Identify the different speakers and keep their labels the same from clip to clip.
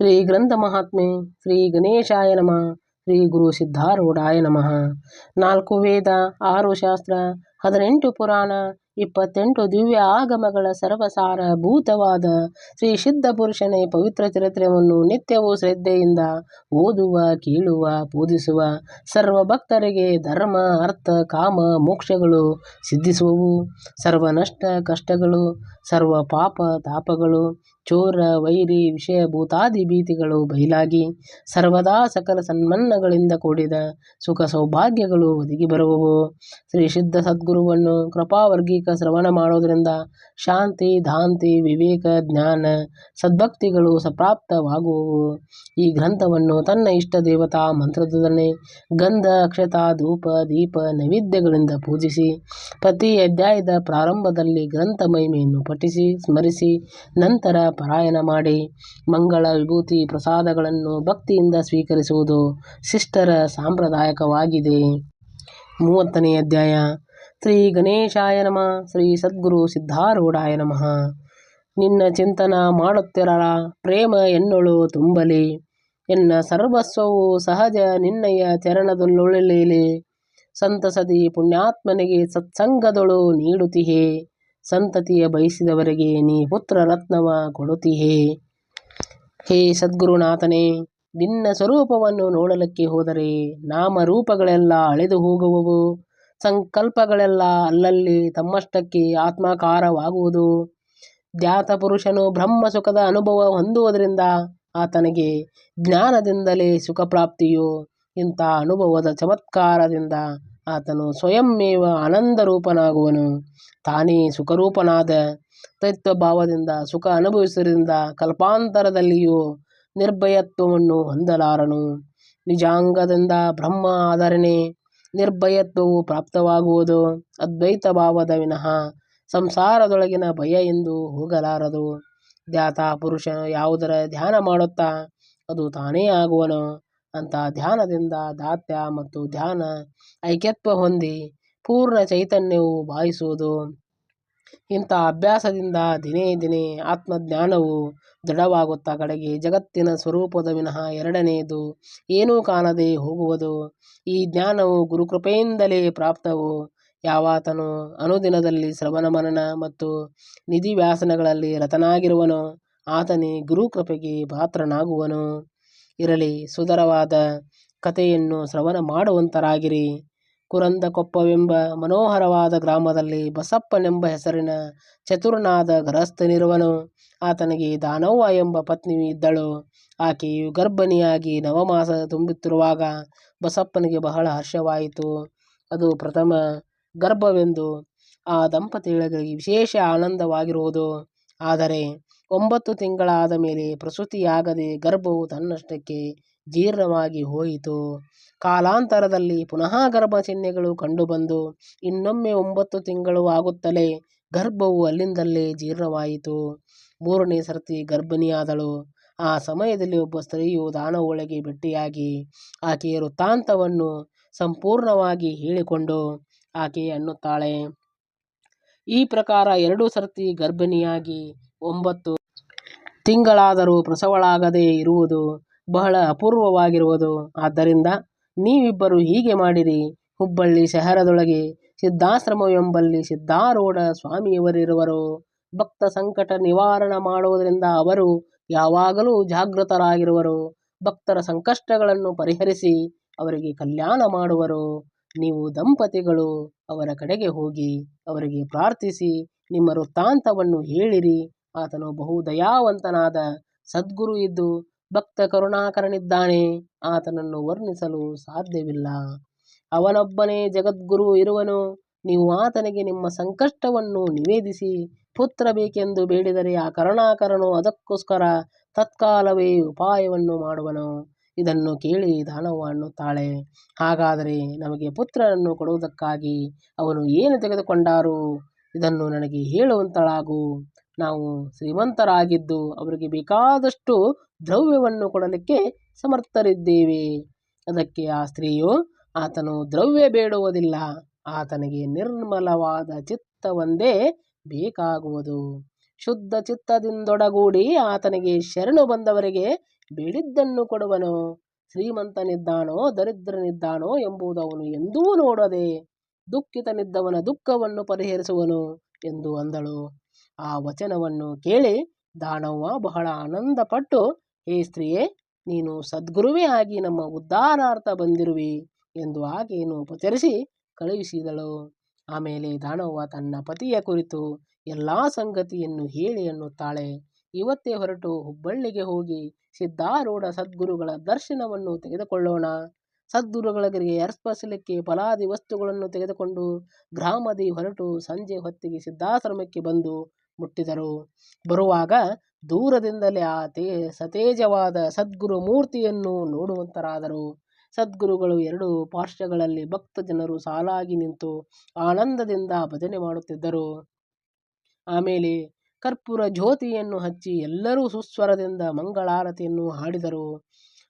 Speaker 1: ಶ್ರೀ ಗ್ರಂಥ ಮಹಾತ್ಮೆ, ಶ್ರೀ ಗಣೇಶಾಯ ನಮಃ, ಶ್ರೀ ಗುರು ಸಿದ್ಧಾರೂಢಾಯ ನಮಃ. ನಾಲ್ಕು ವೇದ, ಆರು ಶಾಸ್ತ್ರ, ಹದಿನೆಂಟು ಪುರಾಣ, ಇಪ್ಪತ್ತೆಂಟು ದಿವ್ಯ ಆಗಮಗಳ ಸರ್ವಸಾರ ಭೂತವಾದ ಶ್ರೀ ಸಿದ್ಧ ಪುರುಷನೇ ಪವಿತ್ರ ಚರಿತ್ರೆಯನ್ನು ನಿತ್ಯವೂ ಶ್ರದ್ಧೆಯಿಂದ ಓದುವ, ಕೇಳುವ, ಪೂಜಿಸುವ ಸರ್ವ ಭಕ್ತರಿಗೆ ಧರ್ಮ, ಅರ್ಥ, ಕಾಮ, ಮೋಕ್ಷಗಳು ಸಿದ್ಧಿಸುವವು. ಸರ್ವ ನಷ್ಟ ಕಷ್ಟಗಳು, ಸರ್ವ ಪಾಪ ತಾಪಗಳು ಚೋರ, ವೈರಿ, ವಿಷಯ, ಭೂತಾದಿ ಭೀತಿಗಳು ಬಯಲಾಗಿ ಸರ್ವದಾ ಸಕಲ ಸನ್ಮನ್ನಗಳಿಂದ ಕೂಡಿದ ಸುಖ ಸೌಭಾಗ್ಯಗಳು ಒದಗಿ ಬರುವವು. ಶ್ರೀ ಸಿದ್ಧ ಸದ್ಗುರುವನ್ನು ಕೃಪಾವರ್ಗೀಕ ಶ್ರವಣ ಮಾಡೋದರಿಂದ ಶಾಂತಿ, ಧಾಂತಿ, ವಿವೇಕ, ಜ್ಞಾನ, ಸದ್ಭಕ್ತಿಗಳು ಸಪ್ರಾಪ್ತವಾಗುವವು. ಈ ಗ್ರಂಥವನ್ನು ತನ್ನ ಇಷ್ಟ ದೇವತಾ ಮಂತ್ರದೊಡನೆ ಗಂಧ, ಅಕ್ಷತ, ಧೂಪ, ದೀಪ, ನೈವೇದ್ಯಗಳಿಂದ ಪೂಜಿಸಿ, ಪ್ರತಿ ಅಧ್ಯಾಯದ ಪ್ರಾರಂಭದಲ್ಲಿ ಗ್ರಂಥ ಮಹಿಮೆಯನ್ನು ಪಠಿಸಿ, ಸ್ಮರಿಸಿ, ನಂತರ ಪಾರಾಯಣ ಮಾಡಿ ಮಂಗಳ ವಿಭೂತಿ ಪ್ರಸಾದಗಳನ್ನು ಭಕ್ತಿಯಿಂದ ಸ್ವೀಕರಿಸುವುದು ಶಿಷ್ಟರ ಸಾಂಪ್ರದಾಯಕವಾಗಿದೆ. ಮೂವತ್ತನೇ ಅಧ್ಯಾಯ. ಶ್ರೀ ಗಣೇಶಾಯ ನಮಃ. ಶ್ರೀ ಸದ್ಗುರು ಸಿದ್ಧಾರೂಢಾಯ ನಮಃ. ನಿನ್ನ ಚಿಂತನ ಮಾಡುತ್ತಿರಲ ಪ್ರೇಮ ಎನ್ನೊಳು ತುಂಬಲಿ. ಎನ್ನ ಸರ್ವಸ್ವವು ಸಹಜ ನಿನ್ನಯ ಚರಣದಲ್ಲೊಳಲೇಲೆ. ಸಂತಸದಿ ಪುಣ್ಯಾತ್ಮನಿಗೆ ಸತ್ಸಂಗದೊಳು ನೀಡುತ್ತಿಹೆ ಸಂತತಿಯ ಬಯಸಿದವರಿಗೆ ನೀ ಪುತ್ರ ರತ್ನವ ಕೊಡುತ್ತೀಯೇ. ಹೇ ಸದ್ಗುರುನಾಥನೇ, ನಿನ್ನ ಸ್ವರೂಪವನ್ನು ನೋಡಲಿಕ್ಕೆ ಹೋದರೆ ನಾಮರೂಪಗಳೆಲ್ಲ ಅಳೆದು ಹೋಗುವವು. ಸಂಕಲ್ಪಗಳೆಲ್ಲ ಅಲ್ಲಲ್ಲಿ ತಮ್ಮಷ್ಟಕ್ಕೆ ಆತ್ಮಾಕಾರವಾಗುವುದು. ಧ್ಯಾತ ಪುರುಷನು ಬ್ರಹ್ಮ ಸುಖದ ಅನುಭವ ಹೊಂದುವುದರಿಂದ ಆತನಿಗೆ ಜ್ಞಾನದಿಂದಲೇ ಸುಖ ಪ್ರಾಪ್ತಿಯು ಇಂಥ ಅನುಭವದ ಚಮತ್ಕಾರದಿಂದ ಆತನು ಸ್ವಯಂಮೇವ ಆನಂದರೂಪನಾಗುವನು. ತಾನೇ ಸುಖರೂಪನಾದ. ತತ್ವಭಾವದಿಂದ ಸುಖ ಅನುಭವಿಸುವುದರಿಂದ ಕಲ್ಪಾಂತರದಲ್ಲಿಯೂ ನಿರ್ಭಯತ್ವವನ್ನು ಹೊಂದಲಾರನು. ನಿಜಾಂಗದಿಂದ ಬ್ರಹ್ಮ ಆಧರಣೆ ನಿರ್ಭಯತ್ವವು ಪ್ರಾಪ್ತವಾಗುವುದು ಅದ್ವೈತ ಭಾವದ ವಿನಃ ಸಂಸಾರದೊಳಗಿನ ಭಯ ಎಂದು ಹೋಗಲಾರದು. ಧ್ಯಾತ ಪುರುಷ ಯಾವುದರ ಧ್ಯಾನ ಮಾಡುತ್ತಾ ಅದು ತಾನೇ ಆಗುವನು. ಅಂಥ ಧ್ಯಾನದಿಂದ ದಾತ್ಯ ಮತ್ತು ಧ್ಯಾನ ಐಕ್ಯತ್ವ ಹೊಂದಿ ಪೂರ್ಣ ಚೈತನ್ಯವು ಭಾವಿಸುವುದು ಇಂಥ ಅಭ್ಯಾಸದಿಂದ ದಿನೇ ದಿನೇ ಆತ್ಮಜ್ಞಾನವು ದೃಢವಾಗುತ್ತಾ ಕಡೆಗೆ ಜಗತ್ತಿನ ಸ್ವರೂಪದ ವಿನಃ ಎರಡನೆಯದು ಏನೂ ಕಾಣದೆ ಹೋಗುವುದು. ಈ ಜ್ಞಾನವು ಗುರುಕೃಪೆಯಿಂದಲೇ ಪ್ರಾಪ್ತವು. ಯಾವಾತನು ಅನುದಿನದಲ್ಲಿ ಶ್ರವಣ ಮನನ ಮತ್ತು ನಿಧಿ ವ್ಯಾಸನಗಳಲ್ಲಿ ರತನಾಗಿರುವನೋ, ಆತನೇ ಗುರುಕೃಪೆಗೆ ಪಾತ್ರನಾಗುವನು. ಇರಲಿ. ಸುಂದರವಾದ ಕಥೆಯನ್ನು ಶ್ರವಣ ಮಾಡುವಂತರಾಗಿರಿ. ಕುರಂದಕೊಪ್ಪವೆಂಬ ಮನೋಹರವಾದ ಗ್ರಾಮದಲ್ಲಿ ಬಸಪ್ಪನೆಂಬ ಹೆಸರಿನ ಚತುರನಾದ ಗೃಹಸ್ಥನಿರುವನು ಆತನಿಗೆ ದಾನವ್ವ ಎಂಬ ಪತ್ನಿಯು ಇದ್ದಳು. ಆಕೆಯು ಗರ್ಭಿಣಿಯಾಗಿ ನವಮಾಸ ತುಂಬುತ್ತಿರುವಾಗ ಬಸಪ್ಪನಿಗೆ ಬಹಳ ಹರ್ಷವಾಯಿತು. ಅದು ಪ್ರಥಮ ಗರ್ಭವೆಂದು ಆ ದಂಪತಿಗಳಿಗೆ ವಿಶೇಷ ಆನಂದವಾಗಿರುವುದು. ಆದರೆ ಒಂಬತ್ತು ತಿಂಗಳಾದ ಮೇಲೆ ಪ್ರಸೂತಿಯಾಗದೆ ಗರ್ಭವು ತನ್ನಷ್ಟಕ್ಕೆ ಜೀರ್ಣವಾಗಿ ಹೋಯಿತು. ಕಾಲಾಂತರದಲ್ಲಿ ಪುನಃ ಗರ್ಭ ಚಿಹ್ನೆಗಳು ಕಂಡುಬಂದು ಇನ್ನೊಮ್ಮೆ ಒಂಬತ್ತು ತಿಂಗಳು ಆಗುತ್ತಲೇ ಗರ್ಭವು ಅಲ್ಲಿಂದಲ್ಲೇ ಜೀರ್ಣವಾಯಿತು. ಮೂರನೇ ಸರ್ತಿ ಗರ್ಭಿಣಿಯಾದಳು. ಆ ಸಮಯದಲ್ಲಿ ಒಬ್ಬ ಸ್ತ್ರೀಯು ದಾನವೊಳಗೆ ಭೇಟಿಯಾಗಿ ಆಕೆಯ ವೃತ್ತಾಂತವನ್ನು ಸಂಪೂರ್ಣವಾಗಿ ಹೇಳಿಕೊಂಡು ಆಕೆ ಅನ್ನುತ್ತಾಳೆ. ಈ ಪ್ರಕಾರ ಎರಡು ಸರ್ತಿ ಗರ್ಭಿಣಿಯಾಗಿ ಒಂಬತ್ತು ತಿಂಗಳಾದರೂ ಪ್ರಸವಳಾಗದೇ ಇರುವುದು ಬಹಳ ಅಪೂರ್ವವಾಗಿರುವುದು. ಆದ್ದರಿಂದ ನೀವಿಬ್ಬರು ಹೀಗೆ ಮಾಡಿರಿ. ಹುಬ್ಬಳ್ಳಿ ಶಹರದೊಳಗೆ ಸಿದ್ಧಾಶ್ರಮವೆಂಬಲ್ಲಿ ಸಿದ್ಧಾರೂಢ ಸ್ವಾಮಿಯವರಿರುವರು. ಭಕ್ತ ಸಂಕಟ ನಿವಾರಣ ಮಾಡುವುದರಿಂದ ಅವರು ಯಾವಾಗಲೂ ಜಾಗೃತರಾಗಿರುವರು. ಭಕ್ತರ ಸಂಕಷ್ಟಗಳನ್ನು ಪರಿಹರಿಸಿ ಅವರಿಗೆ ಕಲ್ಯಾಣ ಮಾಡುವರು. ನೀವು ದಂಪತಿಗಳು, ಅವರ ಕಡೆಗೆ ಹೋಗಿ ಅವರಿಗೆ ಪ್ರಾರ್ಥಿಸಿ ನಿಮ್ಮ ವೃತ್ತಾಂತವನ್ನು ಹೇಳಿರಿ. ಆತನು ಬಹು ದಯಾವಂತನಾದ ಸದ್ಗುರು ಇದ್ದು ಭಕ್ತ ಕರುಣಾಕರನಿದ್ದಾನೆ. ಆತನನ್ನು ವರ್ಣಿಸಲು ಸಾಧ್ಯವಿಲ್ಲ. ಅವನೊಬ್ಬನೇ ಜಗದ್ಗುರು ಇರುವನು, ನೀವು ಆತನಿಗೆ ನಿಮ್ಮ ಸಂಕಷ್ಟವನ್ನು ನಿವೇದಿಸಿ ಪುತ್ರ ಬೇಕೆಂದು ಬೇಡಿದರೆ ಆ ಕರುಣಾಕರನು ಅದಕ್ಕೋಸ್ಕರ ತತ್ಕಾಲವೇ ಉಪಾಯವನ್ನು ಮಾಡುವನು. ಇದನ್ನು ಕೇಳಿ ದಾನವ ಅನ್ನುತ್ತಾಳೆ. ಹಾಗಾದರೆ ನಮಗೆ ಪುತ್ರನನ್ನು ಕೊಡುವುದಕ್ಕಾಗಿ ಅವನು ಏನು ತೆಗೆದುಕೊಂಡಾರು? ಇದನ್ನು ನನಗೆ ಹೇಳುವಂತಳಾಗು. ನಾವು ಶ್ರೀಮಂತರಾಗಿದ್ದು ಅವರಿಗೆ ಬೇಕಾದಷ್ಟು ದ್ರವ್ಯವನ್ನು ಕೊಡಲಿಕ್ಕೆ ಸಮರ್ಥರಿದ್ದೇವೆ. ಅದಕ್ಕೆ ಆ ಸ್ತ್ರೀಯು, ಆತನು ದ್ರವ್ಯ ಬೇಡುವುದಿಲ್ಲ, ಆತನಿಗೆ ನಿರ್ಮಲವಾದ ಚಿತ್ತವೊಂದೇ ಬೇಕಾಗುವುದು. ಶುದ್ಧ ಚಿತ್ತದಿಂದೊಡಗೂಡಿ ಆತನಿಗೆ ಶರಣು ಬಂದವರಿಗೆ ಬೇಡಿದ್ದನ್ನು ಕೊಡುವನು. ಶ್ರೀಮಂತನಿದ್ದಾನೋ, ದರಿದ್ರನಿದ್ದಾನೋ ಎಂಬುದು ಅವನು ಎಂದೂ ನೋಡದೆ ದುಃಖಿತನಿದ್ದವನ ದುಃಖವನ್ನು ಪರಿಹರಿಸುವನು ಎಂದು ಅಂದಳು. ಆ ವಚನವನ್ನು ಕೇಳಿ ದಾನವ್ವ ಬಹಳ ಆನಂದಪಟ್ಟು, ಹೇ ಸ್ತ್ರೀಯೇ, ನೀನು ಸದ್ಗುರುವೇ ಆಗಿ ನಮ್ಮ ಉದ್ಧಾರಾರ್ಥ ಬಂದಿರುವಿ ಎಂದು ಆಕೆಯನ್ನು ಉಪಚರಿಸಿ ಕಳುಹಿಸಿದಳು. ಆಮೇಲೆ ದಾನವ್ವ ತನ್ನ ಪತಿಯ ಕುರಿತು ಎಲ್ಲ ಸಂಗತಿಯನ್ನು ಹೇಳಿ ಎನ್ನುತ್ತಾಳೆ ಇವತ್ತೇ ಹೊರಟು ಹುಬ್ಬಳ್ಳಿಗೆ ಹೋಗಿ ಸಿದ್ಧಾರೂಢ ಸದ್ಗುರುಗಳ ದರ್ಶನವನ್ನು ತೆಗೆದುಕೊಳ್ಳೋಣ. ಸದ್ಗುರುಗಳಿಗೆ ಅರ್ಪಿಸಲಿಕ್ಕೆ ಫಲಾದಿ ವಸ್ತುಗಳನ್ನು ತೆಗೆದುಕೊಂಡು ಗ್ರಾಮದಿ ಹೊರಟು ಸಂಜೆ ಹೊತ್ತಿಗೆ ಸಿದ್ಧಾಶ್ರಮಕ್ಕೆ ಬಂದು ಮುಟ್ಟಿದರು. ಬರುವಾಗ ದೂರದಿಂದಲೇ ಆ ತೇ ಸತೇಜವಾದ ಸದ್ಗುರು ಮೂರ್ತಿಯನ್ನು ನೋಡುವಂತರಾದರು. ಸದ್ಗುರುಗಳು ಎರಡು ಪಾರ್ಶ್ವಗಳಲ್ಲಿ ಭಕ್ತ ಜನರು ಸಾಲಾಗಿ ನಿಂತು ಆನಂದದಿಂದ ಭಜನೆ ಮಾಡುತ್ತಿದ್ದರು. ಆಮೇಲೆ ಕರ್ಪೂರ ಜ್ಯೋತಿಯನ್ನು ಹಚ್ಚಿ ಎಲ್ಲರೂ ಸುಸ್ವರದಿಂದ ಮಂಗಳಾರತಿಯನ್ನು ಹಾಡಿದರು.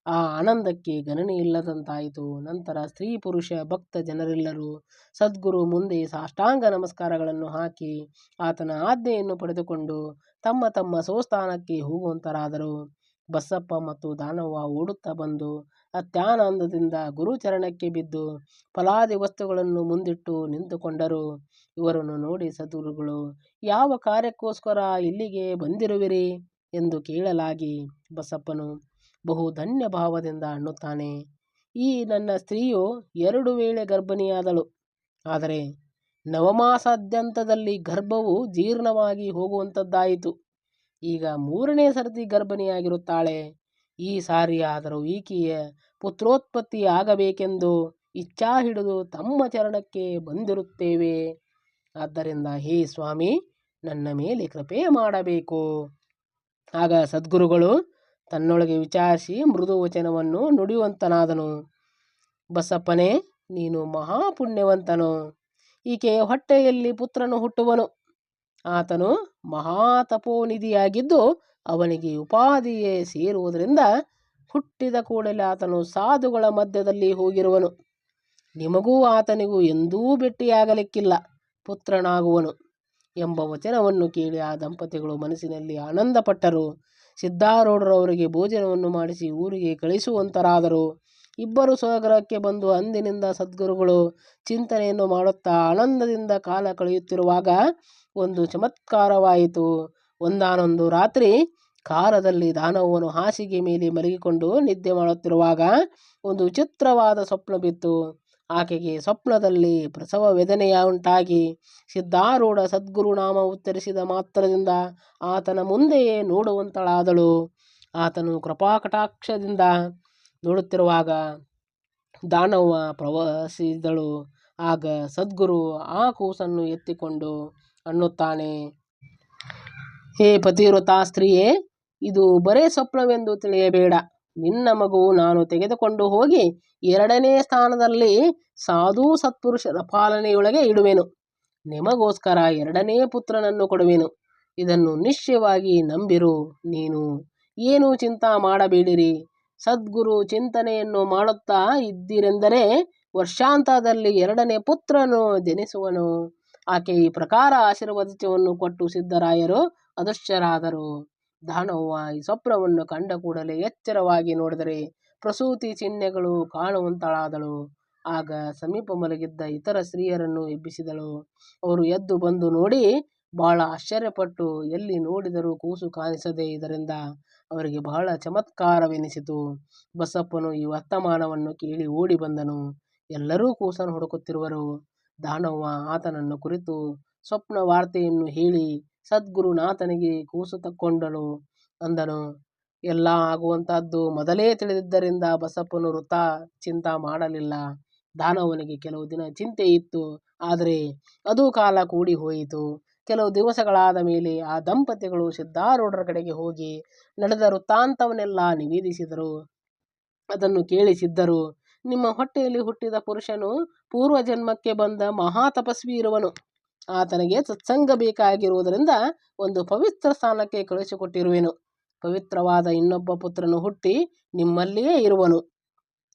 Speaker 1: ಆ ಆನಂದಕ್ಕೆ ಗಣನೆ ಇಲ್ಲದಂತಾಯಿತು. ನಂತರ ಸ್ತ್ರೀ ಪುರುಷ ಭಕ್ತ ಜನರೆಲ್ಲರೂ ಸದ್ಗುರು ಮುಂದೆ ಸಾಷ್ಟಾಂಗ ನಮಸ್ಕಾರಗಳನ್ನು ಹಾಕಿ ಆತನ ಆಜ್ಞೆಯನ್ನು ಪಡೆದುಕೊಂಡು ತಮ್ಮ ತಮ್ಮ ಸ್ವಸ್ಥಾನಕ್ಕೆ ಹೋಗುವಂತರಾದರು. ಬಸಪ್ಪ ಮತ್ತು ದಾನವ್ವ ಓಡುತ್ತಾ ಬಂದು ಅತ್ಯಾನಂದದಿಂದ ಗುರುಚರಣಕ್ಕೆ ಬಿದ್ದು ಫಲಾದಿ ವಸ್ತುಗಳನ್ನು ಮುಂದಿಟ್ಟು ನಿಂತುಕೊಂಡರು. ಇವರನ್ನು ನೋಡಿ ಸದ್ಗುರುಗಳು, ಯಾವ ಕಾರ್ಯಕ್ಕೋಸ್ಕರ ಇಲ್ಲಿಗೆ ಬಂದಿರುವಿರಿ ಎಂದು ಕೇಳಲಾಗಿ ಬಸಪ್ಪನು ಬಹು ಧನ್ಯ ಭಾವದಿಂದ ಅನ್ನುತ್ತಾನೆ. ಈ ನನ್ನ ಸ್ತ್ರೀಯು ಎರಡು ವೇಳೆ ಗರ್ಭಿಣಿಯಾದಳು. ಆದರೆ ನವಮಾಸಾದ್ಯಂತದಲ್ಲಿ ಗರ್ಭವು ಜೀರ್ಣವಾಗಿ ಹೋಗುವಂಥದ್ದಾಯಿತು ಈಗ ಮೂರನೇ ಸರ್ತಿ ಗರ್ಭಿಣಿಯಾಗಿರುತ್ತಾಳೆ. ಈ ಸಾರಿ ಆದರೂ ಈಕೆಯ ಪುತ್ರೋತ್ಪತ್ತಿ ಆಗಬೇಕೆಂದು ಇಚ್ಛಾ ಹಿಡಿದು ತಮ್ಮ ಚರಣಕ್ಕೆ ಬಂದಿರುತ್ತೇವೆ. ಆದ್ದರಿಂದ ಹೇ ಸ್ವಾಮಿ, ನನ್ನ ಮೇಲೆ ಕೃಪೆ ಮಾಡಬೇಕು. ಆಗ ಸದ್ಗುರುಗಳು ತನ್ನೊಳಗೆ ವಿಚಾರಿಸಿ ಮೃದು ವಚನವನ್ನು ನುಡಿಯುವಂತನಾದನು. ಬಸಪ್ಪನೇ, ನೀನು ಮಹಾಪುಣ್ಯವಂತನು. ಈಕೆಯ ಹೊಟ್ಟೆಯಲ್ಲಿ ಪುತ್ರನು ಹುಟ್ಟುವನು. ಆತನು ಮಹಾತಪೋನಿಧಿಯಾಗಿದ್ದು ಅವನಿಗೆ ಉಪಾಧಿಯೇ ಸೇರುವುದರಿಂದ ಹುಟ್ಟಿದ ಕೂಡಲೇ ಆತನು ಸಾಧುಗಳ ಮಧ್ಯದಲ್ಲಿ ಹೋಗಿರುವನು. ನಿಮಗೂ ಆತನಿಗೂ ಎಂದೂ ಭೇಟಿಯಾಗಲಿಕ್ಕಿಲ್ಲ. ಪುತ್ರನಾಗುವನು. ಎಂಬ ವಚನವನ್ನು ಕೇಳಿ ಆ ದಂಪತಿಗಳು ಮನಸ್ಸಿನಲ್ಲಿ ಆನಂದಪಟ್ಟರು. ಸಿದ್ಧಾರೂಢರವರಿಗೆ ಭೋಜನವನ್ನು ಮಾಡಿಸಿ ಊರಿಗೆ ಕಳಿಸುವಂತರಾದರು. ಇಬ್ಬರು ಸ್ವಗೃಹಕ್ಕೆ ಬಂದು ಅಂದಿನಿಂದ ಸದ್ಗುರುಗಳು ಚಿಂತನೆಯನ್ನು ಮಾಡುತ್ತಾ ಆನಂದದಿಂದ ಕಾಲ ಕಳೆಯುತ್ತಿರುವಾಗ ಒಂದು ಚಮತ್ಕಾರವಾಯಿತು. ಒಂದಾನೊಂದು ರಾತ್ರಿ ಕಾಲದಲ್ಲಿ ದಾನವನು ಹಾಸಿಗೆ ಮೇಲೆ ಮಲಗಿಕೊಂಡು ನಿದ್ದೆ ಮಾಡುತ್ತಿರುವಾಗ ಒಂದು ವಿಚಿತ್ರವಾದ ಸ್ವಪ್ನ ಬಿತ್ತು. ಆಕೆಗೆ ಸ್ವಪ್ನದಲ್ಲಿ ಪ್ರಸವ ವೇದನೆಯ ಉಂಟಾಗಿ ಸಿದ್ಧಾರೂಢ ಸದ್ಗುರುನಾಮ ಉತ್ತರಿಸಿದ ಮಾತ್ರದಿಂದ ಆತನ ಮುಂದೆಯೇ ನೋಡುವಂತಳಾದಳು. ಆತನು ಕೃಪಾಕಟಾಕ್ಷದಿಂದ ನೋಡುತ್ತಿರುವಾಗ ದಾನವ್ವ ಪ್ರವಸಿದಳು. ಆಗ ಸದ್ಗುರು ಆ ಕೂಸನ್ನು ಎತ್ತಿಕೊಂಡು ಅನ್ನುತ್ತಾನೆ. ಹೇ ಪತಿವೃತಾ ಸ್ತ್ರೀಯೇ, ಇದು ಬರೇ ಸ್ವಪ್ನವೆಂದು ತಿಳಿಯಬೇಡ. ನಿನ್ನ ಮಗು ನಾನು ತೆಗೆದುಕೊಂಡು ಹೋಗಿ ಎರಡನೇ ಸ್ಥಾನದಲ್ಲಿ ಸಾಧು ಸತ್ಪುರುಷರ ಪಾಲನೆಯೊಳಗೆ ಇಡುವೆನು. ನಿಮಗೋಸ್ಕರ ಎರಡನೇ ಪುತ್ರನನ್ನು ಕೊಡುವೆನು. ಇದನ್ನು ನಿಶ್ಚಯವಾಗಿ ನಂಬಿರು. ನೀನು ಏನು ಚಿಂತಾ ಮಾಡಬೇಡಿರಿ. ಸದ್ಗುರು ಚಿಂತನೆಯನ್ನು ಮಾಡುತ್ತಾ ಇದ್ದೀರೆಂದರೆ ವರ್ಷಾಂತದಲ್ಲಿ ಎರಡನೇ ಪುತ್ರನು ಜನಿಸುವನು. ಆಕೆ ಈ ಪ್ರಕಾರ ಆಶೀರ್ವಚನವನ್ನು ಕೊಟ್ಟು ಸಿದ್ಧರಾಯರು ಅದೃಶ್ಯರಾದರು ದಾನವ್ವ ಈ ಸ್ವಪ್ನವನ್ನು ಕಂಡ ಕೂಡಲೇ ಎಚ್ಚರವಾಗಿ ನೋಡಿದರೆ ಪ್ರಸೂತಿ ಚಿಹ್ನೆಗಳು ಕಾಣುವಂತಳಾದಳು. ಆಗ ಸಮೀಪ ಮಲಗಿದ್ದ ಇತರ ಸ್ತ್ರೀಯರನ್ನು ಎಬ್ಬಿಸಿದಳು. ಅವರು ಎದ್ದು ಬಂದು ನೋಡಿ ಬಹಳ ಆಶ್ಚರ್ಯಪಟ್ಟು ಎಲ್ಲಿ ನೋಡಿದರೂ ಕೂಸು ಕಾಣಿಸದೆ ಇದರಿಂದ ಅವರಿಗೆ ಬಹಳ ಚಮತ್ಕಾರವೆನಿಸಿತು. ಬಸಪ್ಪನು ಈ ವರ್ತಮಾನವನ್ನು ಕೇಳಿ ಓಡಿ ಬಂದನು. ಎಲ್ಲರೂ ಕೂಸನ್ನು ಹುಡುಕುತ್ತಿರುವರು. ದಾನವ್ವ ಆತನನ್ನು ಕುರಿತು ಸ್ವಪ್ನ ವಾರ್ತೆಯನ್ನು ಹೇಳಿ ಸದ್ಗುರುನಾಥನಿಗೆ ಕೂಸು ತಕ್ಕೊಂಡಳು ಅಂದನು. ಎಲ್ಲ ಆಗುವಂತಹದ್ದು ಮೊದಲೇ ತಿಳಿದಿದ್ದರಿಂದ ಬಸಪ್ಪನು ವೃಥಾ ಚಿಂತಾ ಮಾಡಲಿಲ್ಲ. ದಾನವನಿಗೆ ಕೆಲವು ದಿನ ಚಿಂತೆ ಇತ್ತು. ಆದರೆ ಅದು ಕಾಲ ಕೂಡಿ ಹೋಯಿತು. ಕೆಲವು ದಿವಸಗಳಾದ ಮೇಲೆ ಆ ದಂಪತಿಗಳು ಸಿದ್ಧಾರೂಢರ ಕಡೆಗೆ ಹೋಗಿ ನಡೆದ ವೃತ್ತಾಂತವನ್ನೆಲ್ಲ ನಿವೇದಿಸಿದರು. ಅದನ್ನು ಕೇಳಿಸಿದ್ದರು. ನಿಮ್ಮ ಹೊಟ್ಟೆಯಲ್ಲಿ ಹುಟ್ಟಿದ ಪುರುಷನು ಪೂರ್ವ ಜನ್ಮಕ್ಕೆ ಬಂದ ಮಹಾ ತಪಸ್ವಿ ಇರುವನು ಆತನಿಗೆ ಸತ್ಸಂಗ ಬೇಕಾಗಿರುವುದರಿಂದ ಒಂದು ಪವಿತ್ರ ಸ್ಥಾನಕ್ಕೆ ಕಳುಹಿಸಿಕೊಟ್ಟಿರುವೆನು. ಪವಿತ್ರವಾದ ಇನ್ನೊಬ್ಬ ಪುತ್ರನು ಹುಟ್ಟಿ ನಿಮ್ಮಲ್ಲಿಯೇ ಇರುವನು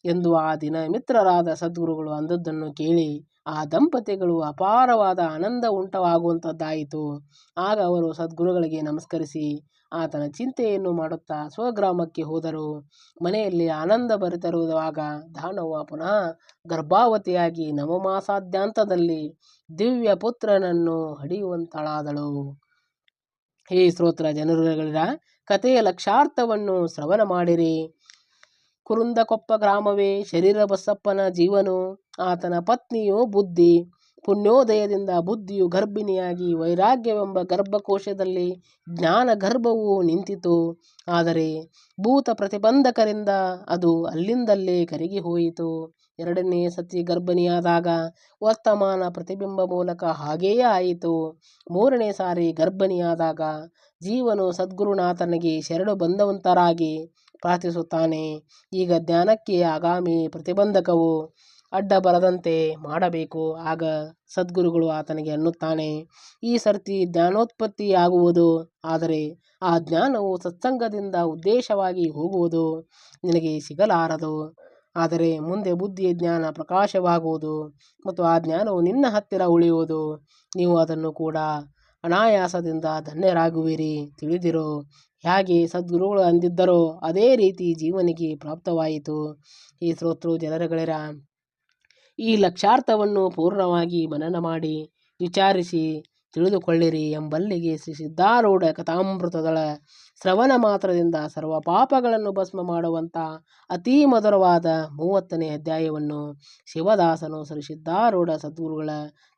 Speaker 1: ಎಂದು ಆ ದಿನ ಮಿತ್ರರಾದ ಸದ್ಗುರುಗಳು ಅಂದದ್ದನ್ನು ಕೇಳಿ ಆ ದಂಪತಿಗಳು ಅಪಾರವಾದ ಆನಂದ ಉಂಟವಾಗುವಂಥದ್ದಾಯಿತು ಆಗ ಅವರು ಸದ್ಗುರುಗಳಿಗೆ ನಮಸ್ಕರಿಸಿ ಆತನ ಚಿಂತೆಯನ್ನು ಮಾಡುತ್ತಾ ಸ್ವಗ್ರಾಮಕ್ಕೆ ಹೋದರು. ಮನೆಯಲ್ಲಿ ಆನಂದ ಭರಿತರುವಾಗ ದಾನವ್ವ ಪುನಃ ಗರ್ಭಾವತಿಯಾಗಿ ನವಮಾಸಾದ್ಯಾಂತದಲ್ಲಿ ದಿವ್ಯ ಪುತ್ರನನ್ನು ಹಡಿಯುವಂತಳಾದಳು. ಹೇ ಸ್ತೋತ್ರ ಜನರುಗಳ ಕಥೆಯ ಲಕ್ಷಾರ್ಥವನ್ನು ಶ್ರವಣ ಮಾಡಿರಿ. ಕುರುಂದಕೊಪ್ಪ ಗ್ರಾಮವೇ, ಶರೀರ ಬಸಪ್ಪನ ಜೀವನು, ಆತನ ಪತ್ನಿಯು ಬುದ್ಧಿ. ಪುಣ್ಯೋದಯದಿಂದ ಬುದ್ಧಿಯು ಗರ್ಭಿಣಿಯಾಗಿ ವೈರಾಗ್ಯವೆಂಬ ಗರ್ಭಕೋಶದಲ್ಲಿ ಜ್ಞಾನ ಗರ್ಭವು ನಿಂತಿತು. ಆದರೆ ಭೂತ ಪ್ರತಿಬಂಧಕರಿಂದ ಅದು ಅಲ್ಲಿಂದಲ್ಲೇ ಕರಗಿ ಹೋಯಿತು. ಎರಡನೇ ಸತಿ ಗರ್ಭಿಣಿಯಾದಾಗ ವರ್ತಮಾನ ಪ್ರತಿಬಿಂಬ ಮೂಲಕ ಹಾಗೆಯೇ ಆಯಿತು. ಮೂರನೇ ಸಾರಿ ಗರ್ಭಿಣಿಯಾದಾಗ ಜೀವನು ಸದ್ಗುರುನಾಥನಿಗೆ ಶರಣು ಬಂದವಂತರಾಗಿ ಪ್ರಾರ್ಥಿಸುತ್ತಾನೆ. ಈಗ ಜ್ಞಾನಕ್ಕೆ ಆಗಾಮಿ ಪ್ರತಿಬಂಧಕವು ಅಡ್ಡ ಬರದಂತೆ ಮಾಡಬೇಕು. ಆಗ ಸದ್ಗುರುಗಳು ಆತನಿಗೆ ಅನ್ನುತ್ತಾನೆ, ಈ ಸರ್ತಿ ಜ್ಞಾನೋತ್ಪತ್ತಿ ಆಗುವುದು ಆದರೆ ಆ ಜ್ಞಾನವು ಸತ್ಸಂಗದಿಂದ ಉದ್ದೇಶವಾಗಿ ಹೋಗುವುದು ನಿನಗೆ ಸಿಗಲಾರದು. ಆದರೆ ಮುಂದೆ ಬುದ್ಧಿಯ ಜ್ಞಾನ ಪ್ರಕಾಶವಾಗುವುದು ಮತ್ತು ಆ ಜ್ಞಾನವು ನಿನ್ನ ಹತ್ತಿರ ಉಳಿಯುವುದು. ನೀವು ಅದನ್ನು ಕೂಡ ಅನಾಯಾಸದಿಂದ ಧನ್ಯರಾಗುವಿರಿ. ತಿಳಿದಿರೋ. ಹೇಗೆ ಸದ್ಗುರುಗಳು ಅಂದಿದ್ದರೋ ಅದೇ ರೀತಿ ಜೀವನಿಗೆ ಪ್ರಾಪ್ತವಾಯಿತು. ಈ ಶ್ರೋತೃ ಜನರುಗಳಿರ ಈ ಲಕ್ಷಾರ್ಥವನ್ನು ಪೂರ್ಣವಾಗಿ ಮನನ ಮಾಡಿ, ವಿಚಾರಿಸಿ, ತಿಳಿದುಕೊಳ್ಳಿರಿ ಎಂಬಲ್ಲಿಗೆ ಶ್ರೀ ಸಿದ್ಧಾರೂಢ ಕಥಾಮೃತದಳ ಶ್ರವಣ ಮಾತ್ರದಿಂದ ಸರ್ವ ಪಾಪಗಳನ್ನು ಭಸ್ಮ ಮಾಡುವಂಥ ಅತೀ ಮಧುರವಾದ ಮೂವತ್ತನೇ ಅಧ್ಯಾಯವನ್ನು ಶಿವದಾಸನು ಶ್ರೀ ಸಿದ್ಧಾರೂಢ ಸದ್ಗುರುಗಳ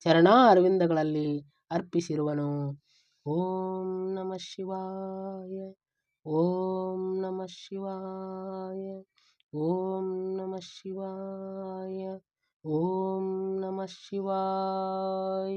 Speaker 1: ಚರಣಾ ಅರವಿಂದಗಳಲ್ಲಿ ಅರ್ಪಿಸಿರುವನು. ಓಂ ನಮಃ ಶಿವಾಯ, ಓಂ ನಮಃ ಶಿವಾಯ, ಓಂ ನಮಃ ಶಿವಾಯ. ॐ नमः शिवाय।